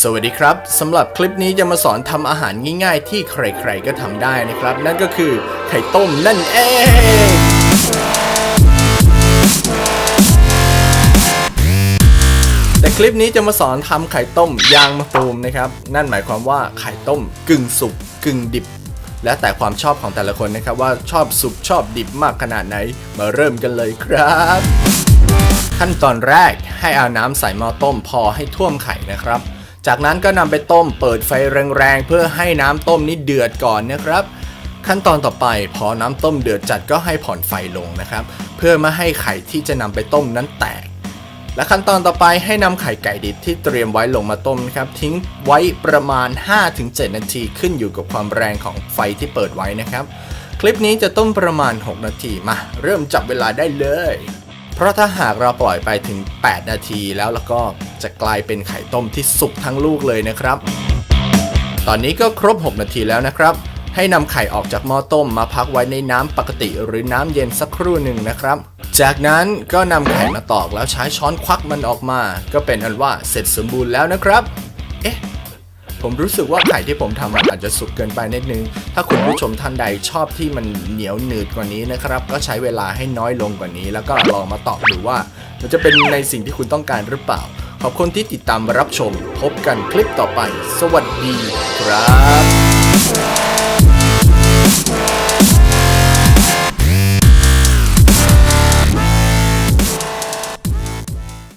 สวัสดีครับสำหรับคลิปนี้จะมาสอนทำอาหารง่ายๆ ที่ใครๆก็ทำได้นะครับ นั่นก็คือไข่ต้มนั่นเองแต่คลิปนี้จะมาสอนทำไข่ต้มยางมะตูมนะครับ นั่นหมายความว่าไข่ต้มกึ่งสุกกึ่งดิบ แล้วแต่ความชอบของแต่ละคนนะครับว่าชอบสุกชอบดิบมากขนาดไหน มาเริ่มกันเลยครับ ขั้นตอนแรกให้เอาน้ำใส่หม้อต้มพอให้ท่วมไข่นะครับ จากนั้นก็นำไปต้มเปิดไฟแรงๆ เพื่อให้น้ำต้มนี้เดือดก่อนนะครับ ขั้นตอนต่อไปพอน้ำต้มเดือดจัดก็ให้ผ่อนไฟลงนะครับ เพื่อไม่ให้ไข่ที่จะนำไปต้มนั้นแตก และขั้นตอนต่อไปให้นำไข่ไก่ดิบที่เตรียมไว้ลงมาต้มนะครับทิ้งไว้ประมาณ 5-7 นาทีขึ้นอยู่กับความแรงของไฟที่เปิดไว้นะครับ คลิปนี้จะต้มประมาณ 6 นาทีมา เริ่มจับเวลาได้เลย เพราะถ้าหากเราปล่อยไปถึง 8 นาทีแล้วแล้วก็จะกลายเป็นไข่ต้มที่สุกทั้งลูกเลยนะครับ ตอนนี้ก็ครบ 6 นาทีแล้วนะครับ ให้นำไข่ออกจากหม้อต้มมาพักไว้ในน้ำปกติหรือน้ำเย็นสักครู่หนึ่งนะครับ จากนั้นก็นำไข่มาตอกแล้วใช้ช้อนควักมันออกมา ก็เป็นอันว่าเสร็จสมบูรณ์แล้วนะครับ เอ๊ะ ผมรู้สึกว่าไข่ที่ผมทำมันอาจจะสุกเกินไปนิดนึง ถ้าคุณผู้ชมท่านใดชอบที่มันเหนียวหนืดกว่านี้นะครับ ก็ใช้เวลาให้น้อยลงกว่านี้ แล้วก็ลองมาตอบดูว่า มันจะเป็นในสิ่งที่คุณต้องการหรือเปล่า ขอบคุณที่ติดตามรับชม พบกันคลิปต่อไป สวัสดีครับ